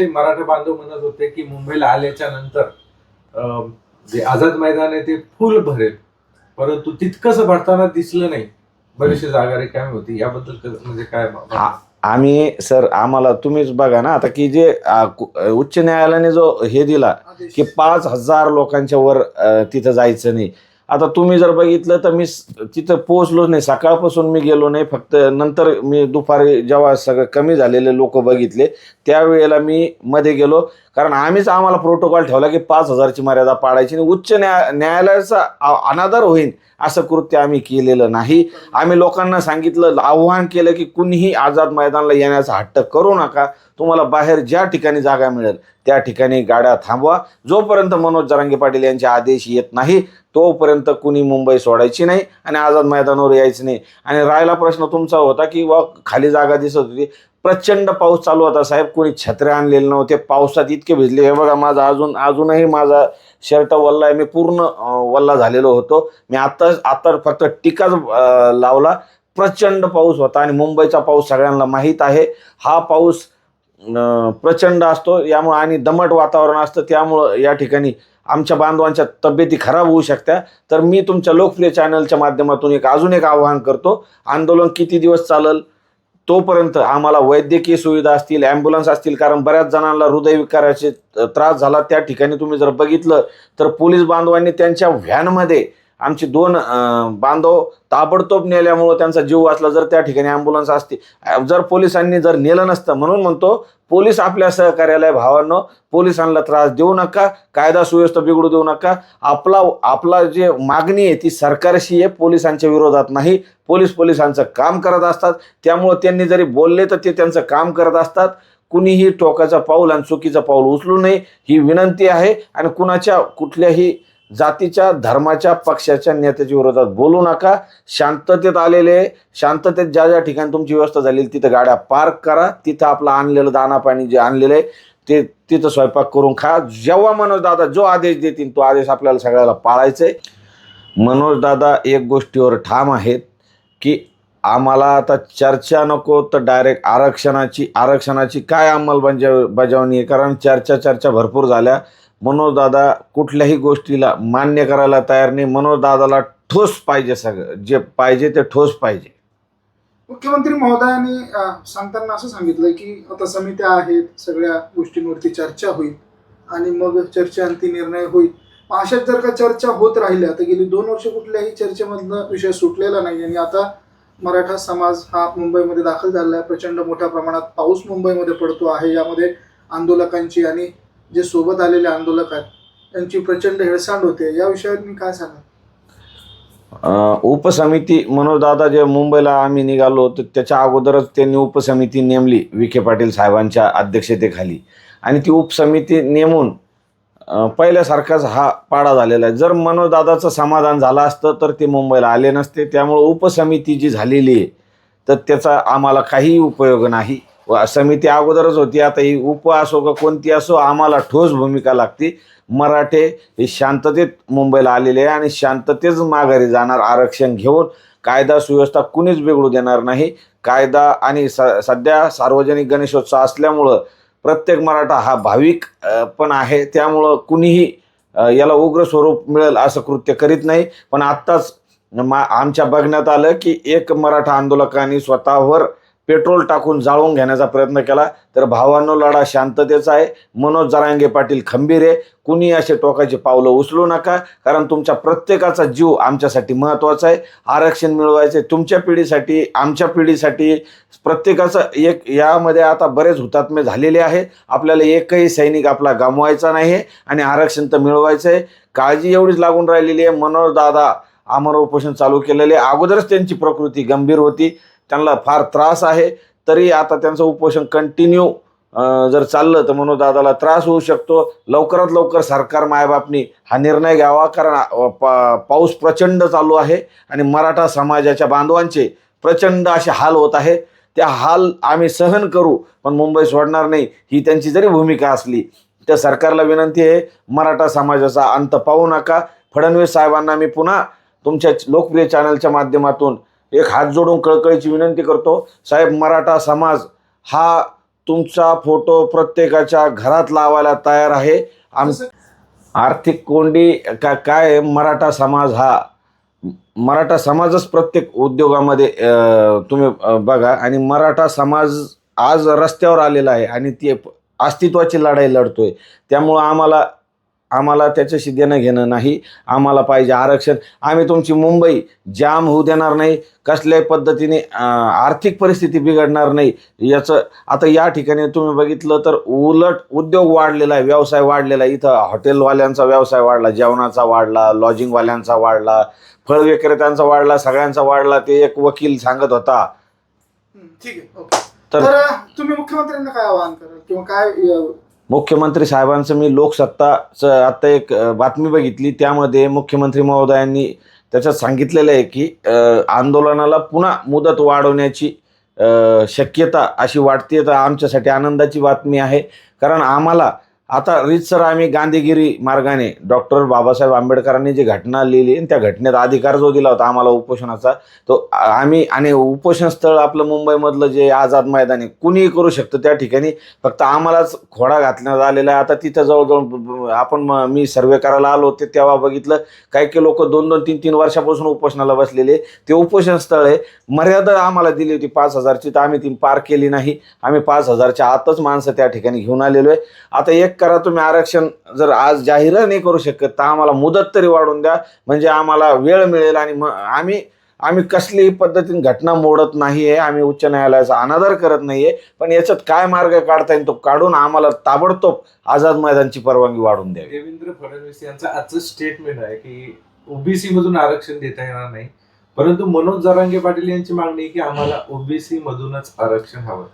मराठा बांधव म्हणत होते की मुंबईला आल्याच्यानंतर जे आझाद मैदान आहे ते फुल भरेल. परंतु तितकंसं भरताना दिसलं नाही. बरीचशी जागा रिकामी होती याबद्दल म्हणजे काय आम्ही सर आम्हाला तुम्हीच बघा ना आता की जे उच्च न्यायालयाने जो हे दिला की पाच हजार लोकांच्या वर तिथं जायचं नाही. आता तुम्ही जर बघितलं तर मी तिथं पोहोचलोच नाही. सकाळपासून मी गेलो नाही फक्त नंतर मी दुपारी जेव्हा सगळं कमी झालेले लोक बघितले त्यावेळेला मी मध्ये गेलो. कारण आम्हीच आम्हाला प्रोटोकॉल ठेवला की पाच हजारची मर्यादा पाळायची आणि उच्च न्याय न्यायालयाचा अनादर होईल असं कृत्य आम्ही केलेलं नाही. आम्ही लोकांना सांगितलं आव्हान केलं की कुणीही आझाद मैदानाला येण्याचा हट्ट करू नका. तुम्हाला बाहेर ज्या ठिकाणी जागा मिळेल त्या ठिकाणी गाड्या थांबवा. जोपर्यंत मनोज जरांगे पाटील यांचे आदेश येत नाही तोपर्यंत कुणी मुंबई सोडायची नाही आणि आझाद मैदानावर यायचं नाही. आणि राहिला प्रश्न तुमचा होता की वा खाली जागा दिसत होती. प्रचंड पाऊस चालू होता साहेब. कोणी छत्र्या आणलेले नव्हते. पावसात इतके भिजले. हे बघा माझा अजून अजूनही माझा शर्ट वल्ला आहे. मी पूर्ण वल्ला झालेलो होतो. मी आता आता फक्त टिकाच लावला. प्रचंड पाऊस होता आणि मुंबईचा पाऊस सगळ्यांना माहीत आहे. हा पाऊस प्रचंड असतो. यामुळं आणि दमट वातावरण असतं. त्यामुळं या ठिकाणी आमच्या बांधवांच्या तब्येती खराब होऊ शकत्या. तर मी तुमच्या लोकप्रिय चॅनलच्या माध्यमातून एक अजून एक आवाहन करतो. आंदोलन किती दिवस चालेल? तोपर्यंत आम्हाला वैद्यकीय सुविधा असतील ॲम्ब्युलन्स असतील कारण बऱ्याच जणांना हृदयविकाराचे त्रास झाला. त्या ठिकाणी तुम्ही जर बघितलं तर पोलीस बांधवांनी त्यांच्या व्हॅनमध्ये आमचे दोन बांधव ताबडतोब नेल्यामुळं त्यांचा जीव वाचला. जर त्या ठिकाणी ॲम्ब्युलन्स असते जर पोलिसांनी जर नेलं नसतं म्हणून म्हणतो पोलीस आपल्या सहकार्याला भावांनो पोलिसांना त्रास देऊ नका कायदा सुव्यवस्था बिघडू देऊ नका. आपला आपला जे मागणी आहे ती सरकारशी आहे पोलिसांच्या विरोधात नाही. पोलीस पोलिसांचं काम करत असतात. त्यामुळं त्यांनी जरी बोलले तर ते त्यांचं काम करत असतात. कुणीही टोकाचं पाऊल आणि चुकीचं पाऊल उचलू नये ही विनंती आहे. आणि कुणाच्या कुठल्याही जातीच्या धर्माच्या पक्षाच्या नेत्याच्या विरोधात बोलू नका. शांततेत आलेले शांततेत ज्या ज्या ठिकाणी तुमची व्यवस्था झालेली तिथं गाड्या पार्क करा. तिथं आपलं आणलेलं दाना पाणी जे आणलेलं आहे ते तिथं स्वयंपाक करून खा. जेव्हा मनोज दादा जो आदेश देतील तो आदेश आपल्याला सगळ्याला पाळायचा आहे. मनोज दादा एक गोष्टीवर ठाम आहेत की आम्हाला आता चर्चा नको तर डायरेक्ट आरक्षणाची आरक्षणाची काय अंमलबजाव बजावणी आहे? कारण चर्चा चर्चा भरपूर झाल्या. मनोजदादा कुठल्याही गोष्टीला मान्य करायला तयार नाही. मनोजदादाला ठोस पाहिजे सगळं. जे पाहिजे ते ठोस पाहिजे. मुख्यमंत्री महोदयांनी सांगताना असं सांगितलं की आता समित्या आहेत सगळ्या गोष्टींवरती चर्चा होईल आणि मग चर्चेअंती निर्णय होईल. अशाच जर का चर्चा होत राहिल्या तर गेली दोन वर्ष कुठल्याही चर्चेमधनं विषय सुटलेला नाही आणि आता मराठा समाज हा मुंबईमध्ये दाखल झालेला आहे प्रचंड मोठ्या प्रमाणात पाऊस मुंबईमध्ये पडतो आहे. यामध्ये आंदोलकांची आणि जे सोबत आलेले आंदोलक आहेत त्यांची प्रचंड हेळसांड होते. या विषयावर मी काय सांगा उपसमिती मनोजदादा जे मुंबईला आम्ही निघालो तर त्याच्या अगोदरच त्यांनी उपसमिती नेमली विखे पाटील साहेबांच्या अध्यक्षतेखाली. आणि ती उपसमिती नेमून पहिल्यासारखाच हा पाडा झालेला आहे. जर मनोजदादाचं समाधान झालं असतं तर ते मुंबईला आले नसते. त्यामुळं उपसमिती जी झालेली आहे तर त्याचा आम्हाला काही उपयोग नाही. समिती अगोदरच होती. आता ही उप असो का कोणती असो आम्हाला ठोस भूमिका लागते. मराठे हे शांततेत मुंबईला आलेले आहे आणि शांततेच माघारी जाणार आरक्षण घेऊन कायदा सुव्यवस्था कुणीच बिघडू देणार नाही. कायदा आणि स सध्या सार्वजनिक गणेशोत्सव असल्यामुळं प्रत्येक मराठा हा भाविक पण आहे. त्यामुळं कुणीही याला उग्र स्वरूप मिळेल असं कृत्य करीत नाही. पण आत्ताच मा आमच्या बघण्यात आलं की एक मराठा आंदोलकांनी स्वतःवर पेट्रोल टाकून जाळून घेण्याचा प्रयत्न केला. तर भावांनो लढा शांततेचा आहे. मनोज जरांगे पाटील खंबीर आहे. कुणी असे टोकाचे पावलं उचलू नका कारण तुमच्या प्रत्येकाचा जीव आमच्यासाठी महत्त्वाचा आहे. आरक्षण मिळवायचं आहे तुमच्या पिढीसाठी आमच्या पिढीसाठी. प्रत्येकाचं एक यामध्ये आता बरेच हुतात्मे झालेले आहेत. आपल्याला एकही सैनिक आपला गमवायचा नाही आहे आणि आरक्षण तर मिळवायचं आहे काळजी एवढीच लागून राहिलेली आहे. मनोज दादा आमरण उपोषण चालू केलेले आहे. अगोदरच त्यांची प्रकृती गंभीर होती. त्यांना फार त्रास आहे. तरी आता त्यांचं उपोषण कंटिन्यू जर चाललं तर म्हणून दादाला त्रास होऊ शकतो. लवकरात लवकर सरकार मायबापनी हा निर्णय घ्यावा कारण पा पाऊस प्रचंड चालू आहे आणि मराठा समाजाच्या बांधवांचे प्रचंड असे हाल होत आहे. त्या हाल आम्ही सहन करू पण मुंबई सोडणार नाही ही त्यांची जरी भूमिका असली तर सरकारला विनंती आहे मराठा समाजाचा अंत पाहू नका. फडणवीस साहेबांना मी पुन्हा तुमच्या लोकप्रिय चॅनलच्या माध्यमातून एक हात जोडून कळकळीची विनंती करतो. साहेब मराठा समाज हा तुमचा फोटो प्रत्येकाच्या घरात लावायला तयार आहे. आम आर्थिक कोंडी का काय मराठा समाज हा मराठा समाजच प्रत्येक उद्योगामध्ये तुम्ही बघा. आणि मराठा समाज आज रस्त्यावर आलेला आहे आणि ते अस्तित्वाची लढाई लढतोय. त्यामुळं आम्हाला आम्हाला त्याच्याशी देणं घेणं नाही. आम्हाला पाहिजे आरक्षण. आम्ही तुमची मुंबई जाम होऊ देणार नाही. कसल्याही पद्धतीने आर्थिक परिस्थिती बिघडणार नाही. याचं आता या ठिकाणी तुम्ही बघितलं तर उलट उद्योग वाढलेला आहे व्यवसाय वाढलेला आहे. इथं हॉटेलवाल्यांचा व्यवसाय वाढला जेवणाचा वाढला लॉजिंगवाल्यांचा वाढला फळ विक्रेत्यांचा वाढला सगळ्यांचा वाढला. ते एक वकील सांगत होता. ठीक आहे तर- तुम्ही मुख्यमंत्र्यांना काय आवाहन कराल? किंवा काय मुख्यमंत्री साहेबांचं मी लोकसत्ताचं आत्ता एक बातमी बघितली त्यामध्ये मुख्यमंत्री महोदयांनी त्याच्यात सांगितलेलं आहे की आंदोलनाला पुन्हा मुदत वाढवण्याची शक्यता अशी वाटते. तर आमच्यासाठी आनंदाची बातमी आहे. कारण आम्हाला आता रीतसर आम्ही गांधीगिरी मार्गाने डॉक्टर बाबासाहेब आंबेडकरांनी जी घटना लिहिली आणि त्या घटनेत अधिकार जो दिला होता आम्हाला उपोषणाचा तो आम्ही आणि उपोषण स्थळ आपलं मुंबईमधलं जे आझाद मैदान आहे कुणीही करू शकतो त्या ठिकाणी. फक्त आम्हालाच खोडा घातण्यात आलेला आहे. आता तिथं जवळजवळ आपण मी सर्वे करायला आलो होते तेव्हा बघितलं काही काही लोक दोन दोन तीन तीन वर्षापासून उपोषणाला बसलेले ते उपोषण स्थळ आहे. मर्यादा आम्हाला दिली होती पाच हजारची तर आम्ही ती पार केली नाही. आम्ही पाच हजारच्या आतच माणसं त्या ठिकाणी घेऊन आलेलो आहे. आता एक करा तुम्ही आरक्षण. जर आज जाहीर नाही करू शकत तर आम्हाला मुदत तरी वाढून द्या. म्हणजे आम्हाला वेळ मिळेल आणि मग आम्ही आम्ही कसलीही पद्धतीने घटना मोडत नाही आहे आम्ही उच्च न्यायालयाचा अनादर करत नाही आहे पण याच्यात काय मार्ग काढता येईल तो काढून आम्हाला ताबडतोब आझाद मैदानची परवानगी वाढून द्यावी. देवेंद्र फडणवीस यांचं आजचं स्टेटमेंट आहे की ओबीसी मधून आरक्षण देता येणार नाही. परंतु मनोज जरांगे पाटील यांची मागणी आहे की आम्हाला ओबीसी मधूनच आरक्षण हवं.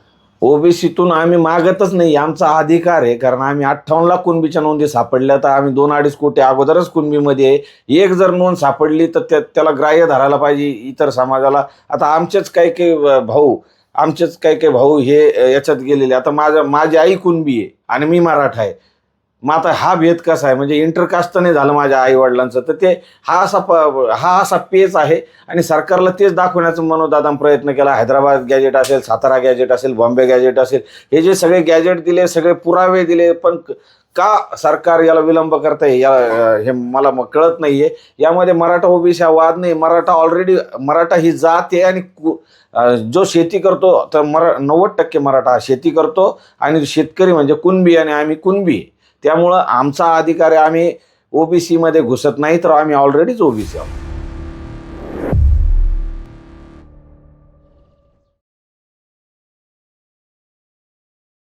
ओबीसीतून आम्ही मागतच नाही. आमचा अधिकार आहे कारण आम्ही अठ्ठावन्न लाख कुणबीच्या नोंदी सापडल्या तर आम्ही दोन अडीच कोटी अगोदरच कुणबीमध्ये आहे. एक जर नोंद सापडली तर त्या त्याला ग्राह्य धरायला पाहिजे इतर समाजाला. आता आमचेच काही काही भाऊ आमचेच काही काही भाऊ हे याच्यात गेलेले. आता माझ्या माझी आई कुणबी आहे आणि मी मराठा आहे. मग आता हा भेद कसा आहे? म्हणजे इंटरकास्ट तर नाही झालं माझ्या आई वडिलांचं तर ते हा असा प हा असा पेच आहे आणि सरकारला तेच दाखवण्याचा मनोदादा प्रयत्न केला. हैदराबाद गॅजेट असेल सातारा गॅजेट असेल बॉम्बे गॅजेट असेल हे जे सगळे गॅजेट दिले सगळे पुरावे दिले पण का सरकार याला विलंब करताय या हे मला मग कळत नाही आहे यामध्ये मराठा ओबीसी हा वाद नाही. मराठा ऑलरेडी मराठा ही जात आहे आणि कु- जो शेती करतो तर मरा नव्वद टक्के मराठा शेती करतो आणि शेतकरी म्हणजे कुणबी आणि आम्ही कुणबी. त्यामुळं आमचा अधिकार आहे आम्ही बी सीमध्ये घुसत नाही तर आम्ही ऑलरेडीच ओबीसी आहोत.